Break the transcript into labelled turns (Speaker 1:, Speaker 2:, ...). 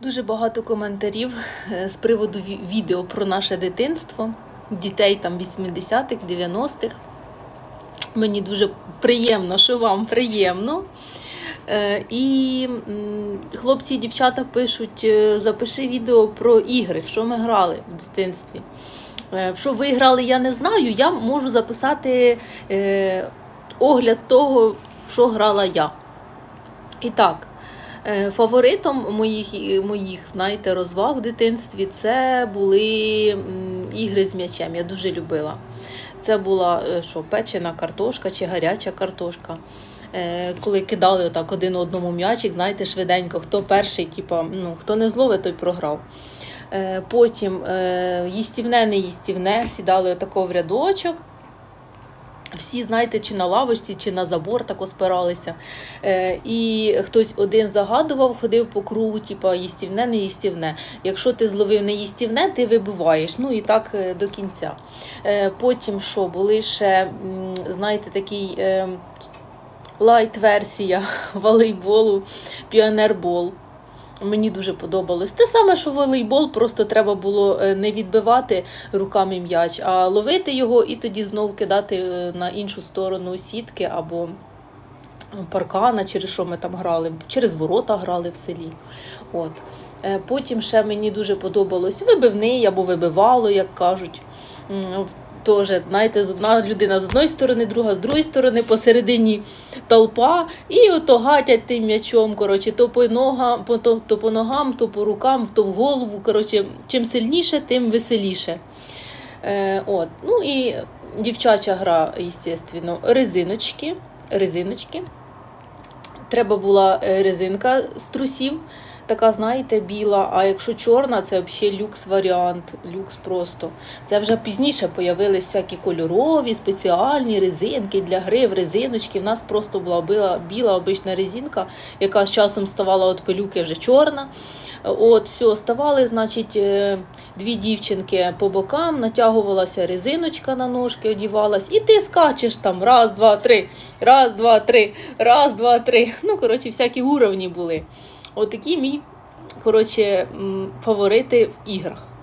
Speaker 1: Дуже багато коментарів е, з приводу відео про наше дитинство, дітей там 80-х, 90-х. Мені дуже приємно, що вам приємно. Е, І хлопці і дівчата пишуть: е, запиши відео про ігри, що ми грали в дитинстві. Що ви грали, я не знаю. Я можу записати огляд того, що грала я. І так, фаворитом моїх, моїх знаєте, розваг в дитинстві це були ігри з м'ячем. Я дуже любила. Це була е, що, печена картошка чи гаряча картошка. Е, Коли кидали отак один одному м'ячик, знаєте, швиденько, хто перший, типа, ну, хто не зловить, той програв. Е, Потім е, їстівне, не їстівне, сідали отако в рядочок. Всі, знаєте, чи на лавочці, чи на забор тако спиралися. Е, і хтось один загадував, ходив по кругу, типа їстівне, не їстівне. Якщо ти зловив не їстівне, ти вибиваєш. Ну і так е, до кінця. Е, потім що, були ще, знаєте, такий е, лайт-версія волейболу, піонербол. Мені дуже подобалось. Те саме, що волейбол, просто треба було е, не відбивати руками м'яч, а ловити його і тоді знову кидати е, на іншу сторону сітки або паркана, через що ми там грали, через ворота грали в селі. От. Е, Потім ще мені дуже подобалось вибивний або вибивало, як кажуть. Теж, знаєте, одна людина з одної сторони, друга з другої сторони, посередині толпа, і ото гатять тим м'ячом. Коротше, то по ногам, то, то по ногам, то по рукам, то в голову. Коротше, чим сильніше, тим веселіше. Е, от. Ну і дівчача гра, звісно, резиночки. резиночки. Треба була е, резинка з трусів, така, знаєте, біла. А якщо чорна, це взагалі люкс варіант, люкс просто. Це вже пізніше появилися всякі кольорові, спеціальні резинки для гри в резиночки. В нас просто була біла, біла обична резинка, яка з часом ставала від пилюки вже чорна. От, все, ставали, значить, е, дві дівчинки по бокам, натягувалася резиночка на ножки, одівалась, і ти скачеш там раз, два, три, раз, два, три, раз, два, три. Ну, коротше, всякі уровні були. Отакі мій коротше, фаворити в іграх.